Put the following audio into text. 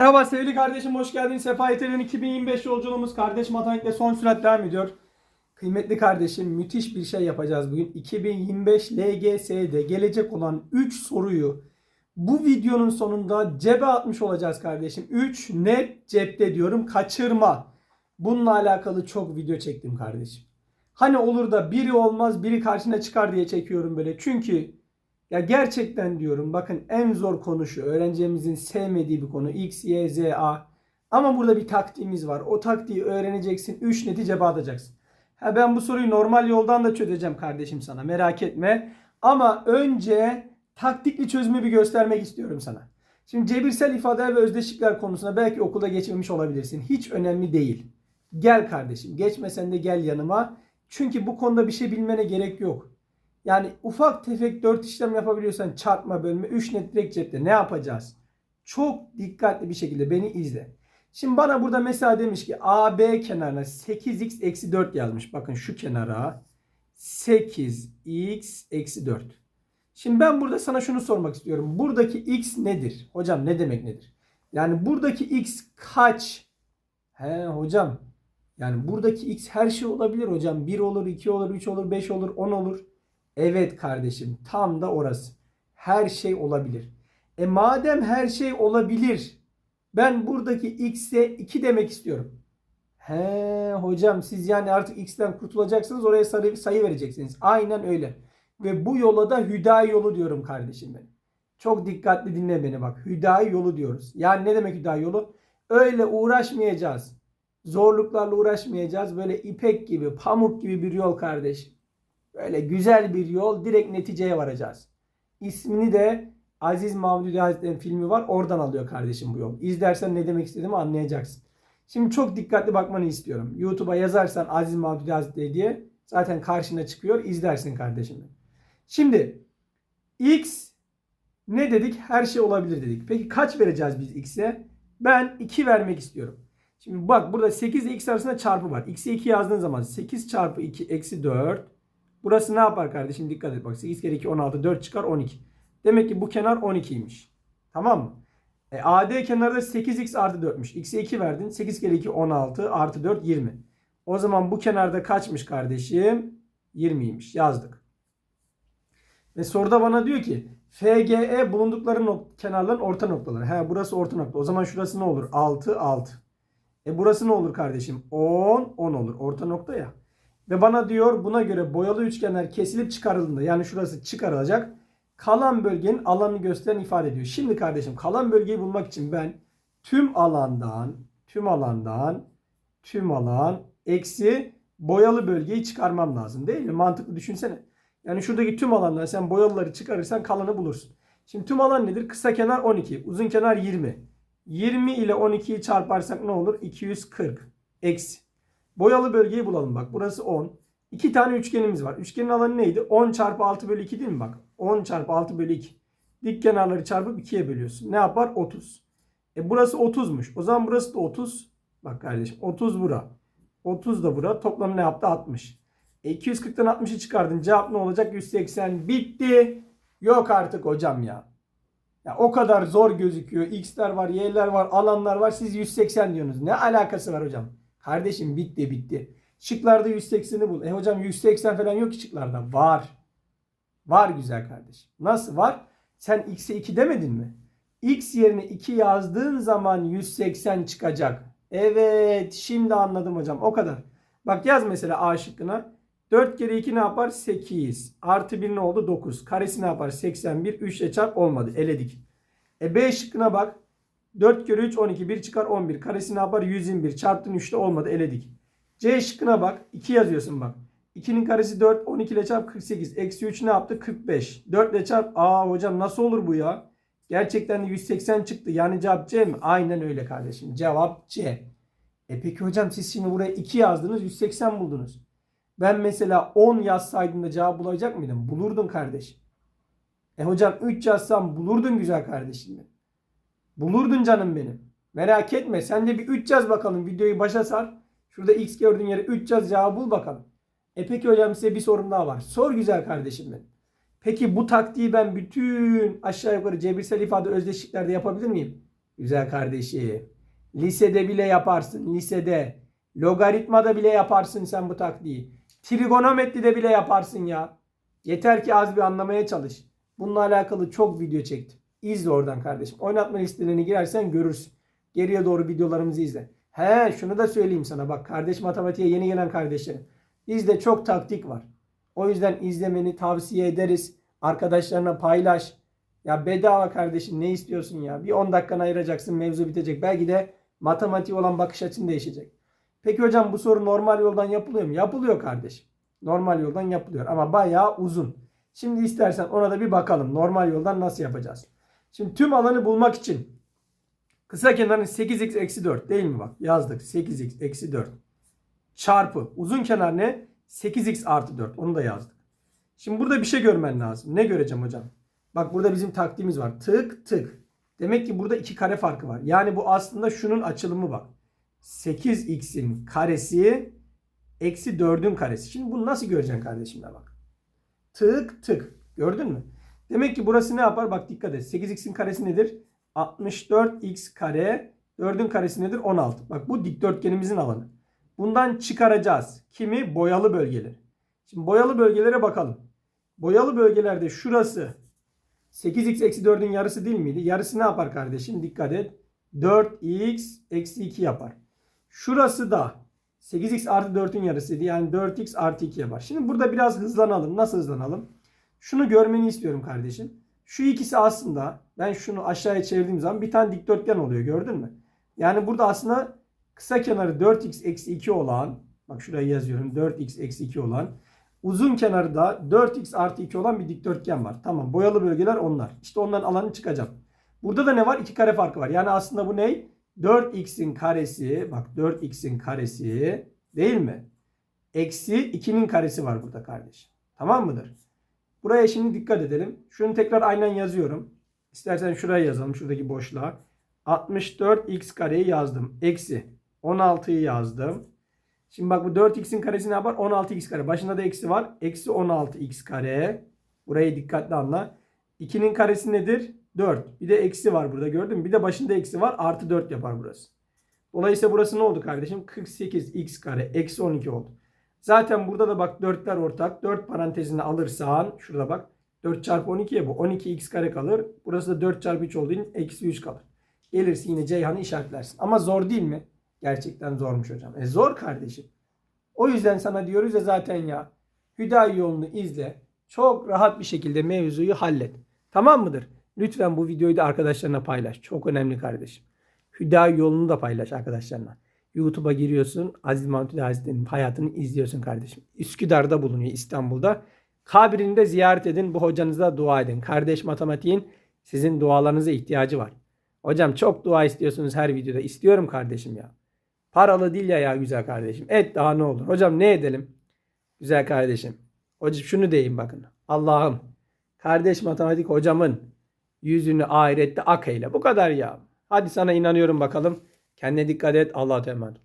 Merhaba sevgili kardeşim hoş geldin. Sefa Yeter'in 2025 yolculuğumuz kardeş matematikle son sürat devam ediyor. Kıymetli kardeşim müthiş bir şey yapacağız bugün. 2025 LGS'de gelecek olan 3 soruyu bu videonun sonunda cebe atmış olacağız kardeşim. 3 net cepte diyorum kaçırma. Bununla alakalı çok video çektim kardeşim. Hani olur da biri olmaz biri karşına çıkar diye çekiyorum böyle. Çünkü ya gerçekten diyorum bakın en zor konu şu. Öğrencimizin sevmediği bir konu. X, Y, Z, A. Ama burada bir taktiğimiz var. O taktiği öğreneceksin. 3 neti cebe atacaksın. Ha ben bu soruyu normal yoldan da çözeceğim kardeşim sana. Merak etme. Ama önce taktikli çözümü bir göstermek istiyorum sana. Şimdi cebirsel ifadeler ve özdeşlikler konusunda belki okulda geçmemiş olabilirsin. Hiç önemli değil. Gel kardeşim. Geçmesen de gel yanıma. Çünkü bu konuda bir şey bilmene gerek yok. Yani ufak tefek 4 işlem yapabiliyorsan çarpma bölme 3 net direkt cepte ne yapacağız? Çok dikkatli bir şekilde beni izle. Şimdi bana burada mesela demiş ki AB kenarına 8x eksi 4 yazmış. Bakın şu kenara 8x eksi 4. Şimdi ben burada sana şunu sormak istiyorum. Buradaki x nedir? Hocam ne demek nedir? Yani buradaki x kaç? He hocam. Yani buradaki x her şey olabilir hocam. 1 olur, 2 olur, 3 olur, 5 olur, 10 olur. Evet kardeşim tam da orası. Her şey olabilir. E madem her şey olabilir ben buradaki x'e 2 demek istiyorum. He hocam siz yani artık x'ten kurtulacaksınız oraya sayı, sayı vereceksiniz. Aynen öyle. Ve bu yola da hüdayi yolu diyorum kardeşim benim. Çok dikkatli dinle beni bak. Hüdayi yolu diyoruz. Yani ne demek hüdayi yolu? Öyle uğraşmayacağız. Zorluklarla uğraşmayacağız. Böyle ipek gibi, pamuk gibi bir yol kardeşim. Böyle güzel bir yol direkt neticeye varacağız. İsmini de Aziz Mahmudi Hazretleri'nin filmi var. Oradan alıyor kardeşim bu yol. İzlersen ne demek istediğimi anlayacaksın. Şimdi çok dikkatli bakmanı istiyorum. YouTube'a yazarsan Aziz Mahmudi Hazretleri diye zaten karşına çıkıyor. İzlersin kardeşim. Şimdi X ne dedik? Her şey olabilir dedik. Peki kaç vereceğiz biz X'e? Ben 2 vermek istiyorum. Şimdi bak burada 8 ile X arasında çarpı var. X'e 2 yazdığın zaman 8 çarpı 2 eksi 4 Burası ne yapar kardeşim? Dikkat et bak. 8 kere 2 16. 4 çıkar 12. Demek ki bu kenar 12'ymiş. Tamam mı? E, AD kenarda 8x artı 4'müş. X'e 2 verdin. 8 kere 2 16 artı 4 20. O zaman bu kenarda kaçmış kardeşim? 20'ymiş. Yazdık. Ve soruda bana diyor ki FGE bulundukları nok- kenarların orta noktaları. He burası orta nokta. O zaman şurası ne olur? 6 6. E burası ne olur kardeşim? 10 10 olur. Orta nokta ya. Ve bana diyor buna göre boyalı üçgenler kesilip çıkarıldığında yani şurası çıkarılacak. Kalan bölgenin alanını gösteren ifade ediyor. Şimdi kardeşim kalan bölgeyi bulmak için ben tüm alandan tüm alandan tüm alan eksi boyalı bölgeyi çıkarmam lazım değil mi? Mantıklı düşünsene. Yani şuradaki tüm alandan sen boyalıları çıkarırsan kalanı bulursun. Şimdi tüm alan nedir? Kısa kenar 12, uzun kenar 20. 20 ile 12'yi çarparsak ne olur? 240 eksi. Boyalı bölgeyi bulalım bak. Burası 10. İki tane üçgenimiz var. Üçgenin alanı neydi? 10 çarpı 6 bölü 2 değil mi bak? 10 çarpı 6 bölü 2. Dik kenarları çarpıp 2'ye bölüyorsun. Ne yapar? 30. E burası 30'muş. O zaman burası da 30. Bak kardeşim 30 bura. 30 da bura. Toplamı ne yaptı? 60. E 240'tan 60'ı çıkardın. Cevap ne olacak? 180. Bitti. Yok artık hocam ya. Ya o kadar zor gözüküyor. X'ler var, Y'ler var, alanlar var. Siz 180 diyorsunuz. Ne alakası var hocam? Kardeşim bitti bitti. Şıklarda 180'i bul. E hocam 180 falan yok ki şıklarda. Var. Var güzel kardeşim. Nasıl var? Sen x'e 2 demedin mi? x yerine 2 yazdığın zaman 180 çıkacak. Evet şimdi anladım hocam. O kadar. Bak yaz mesela A şıkkına. 4 kere 2 ne yapar? 8. Artı 1 ne oldu? 9. Karesi ne yapar? 81. 3 ile çarp olmadı. Eledik. E B şıkkına bak. 4 kere 3 12. 1 çıkar 11. Karesi ne yapar? 121. Çarptın 3'te olmadı. Eledik. C şıkkına bak. 2 yazıyorsun bak. 2'nin karesi 4. 12 ile çarp 48. Eksi 3 ne yaptı? 45. 4 ile çarp. Aa hocam nasıl olur bu ya? Gerçekten de 180 çıktı. Yani cevap C mi? Aynen öyle kardeşim. Cevap C. E peki hocam siz şimdi buraya 2 yazdınız 180 buldunuz. Ben mesela 10 yazsaydım da cevap bulacak mıydım? Bulurdun kardeşim. E hocam 3 yazsam bulurdun güzel kardeşim. Bulurdun canım benim. Merak etme. Sen de bir 3 yaz bakalım. Videoyu başa sar. Şurada x gördüğün yere 3 yaz cevabı bul bakalım. E peki hocam size bir sorum daha var. Sor güzel kardeşim benim. Peki bu taktiği ben bütün aşağı yukarı cebirsel ifade özdeşliklerde yapabilir miyim? Güzel kardeşim. Lisede bile yaparsın. Lisede. Logaritmada bile yaparsın sen bu taktiği. Trigonometride bile yaparsın ya. Yeter ki az bir anlamaya çalış. Bununla alakalı çok video çektim. İzle oradan kardeşim. Oynatma listelerine girersen görürsün. Geriye doğru videolarımızı izle. He şunu da söyleyeyim sana. Bak kardeş matematiğe yeni gelen kardeşlerim. Bizde çok taktik var. O yüzden izlemeni tavsiye ederiz. Arkadaşlarına paylaş. Ya bedava kardeşim ne istiyorsun ya? Bir 10 dakikanı ayıracaksın mevzu bitecek. Belki de matematiğe olan bakış açın değişecek. Peki hocam bu soru normal yoldan yapılıyor mu? Yapılıyor kardeşim. Normal yoldan yapılıyor ama bayağı uzun. Şimdi istersen ona da bir bakalım. Normal yoldan nasıl yapacağız? Şimdi tüm alanı bulmak için kısa kenarın 8x eksi 4 değil mi bak? Yazdık 8x eksi 4 çarpı uzun kenar ne? 8x artı 4 onu da yazdık. Şimdi burada bir şey görmen lazım. Ne göreceğim hocam? Bak burada bizim taktiğimiz var. Tık tık. Demek ki burada iki kare farkı var. Yani bu aslında şunun açılımı bak. 8x'in karesi eksi 4'ün karesi. Şimdi bunu nasıl göreceksin kardeşim de bak. Tık tık. Gördün mü? Demek ki burası ne yapar? Bak dikkat et. 8x'in karesi nedir? 64x kare. 4'ün karesi nedir? 16. Bak bu dikdörtgenimizin alanı. Bundan çıkaracağız. Kimi? Boyalı bölgeleri. Şimdi boyalı bölgelere bakalım. Boyalı bölgelerde şurası 8x eksi 4'ün yarısı değil miydi? Yarısı ne yapar kardeşim? Dikkat et. 4x eksi 2 yapar. Şurası da 8x artı 4'ün yarısıydı. Yani 4x artı 2 yapar. Şimdi burada biraz hızlanalım. Nasıl hızlanalım? Şunu görmeni istiyorum kardeşim. Şu ikisi aslında ben şunu aşağıya çevirdiğim zaman bir tane dikdörtgen oluyor. Gördün mü? Yani burada aslında kısa kenarı 4x eksi 2 olan bak şuraya yazıyorum 4x eksi 2 olan uzun kenarı da 4x artı 2 olan bir dikdörtgen var. Tamam boyalı bölgeler onlar. İşte onların alanı çıkacağım. Burada da ne var? 2 kare farkı var. Yani aslında bu ne? 4x'in karesi bak 4x'in karesi değil mi? Eksi 2'nin karesi var burada kardeşim. Tamam mıdır? Buraya şimdi dikkat edelim. Şunu tekrar aynen yazıyorum. İstersen şuraya yazalım. Şuradaki boşluğa. 64x kareyi yazdım. Eksi 16'yı yazdım. Şimdi bak bu 4x'in karesi ne yapar? 16x kare. Başında da eksi var. Eksi 16x kare. Burayı dikkatli anla. 2'nin karesi nedir? 4. Bir de eksi var burada gördün mü? Bir de başında eksi var. Artı 4 yapar burası. Dolayısıyla burası ne oldu kardeşim? 48x kare. Eksi 12 oldu. Zaten burada da bak 4'ler ortak. 4 parantezini alırsan şurada bak. 4 çarpı 12'ye bu. 12x kare kalır. Burası da 4 çarpı 3 olduğu için eksi 3 kalır. Gelirse yine Ceyhan'ı işaretlersin. Ama zor değil mi? Gerçekten zormuş hocam. E zor kardeşim. O yüzden sana diyoruz ya zaten ya. Hüdayi yolunu izle. Çok rahat bir şekilde mevzuyu hallet. Tamam mıdır? Lütfen bu videoyu da arkadaşlarına paylaş. Çok önemli kardeşim. Hüdayi yolunu da paylaş arkadaşlarına. YouTube'a giriyorsun. Aziz Mahmut Hazretleri'nin hayatını izliyorsun kardeşim. Üsküdar'da bulunuyor İstanbul'da. Kabrini de ziyaret edin. Bu hocanıza dua edin. Kardeş matematiğin sizin dualarınıza ihtiyacı var. Hocam çok dua istiyorsunuz her videoda. İstiyorum kardeşim ya. Paralı değil ya ya güzel kardeşim. Et daha ne olur. Hocam ne edelim? Güzel kardeşim. Hocam şunu deyin bakın. Allah'ım kardeş matematik hocamın yüzünü ahirette ak eyle. Bu kadar ya. Hadi sana inanıyorum bakalım. Kendine dikkat et. Allah'a emanet.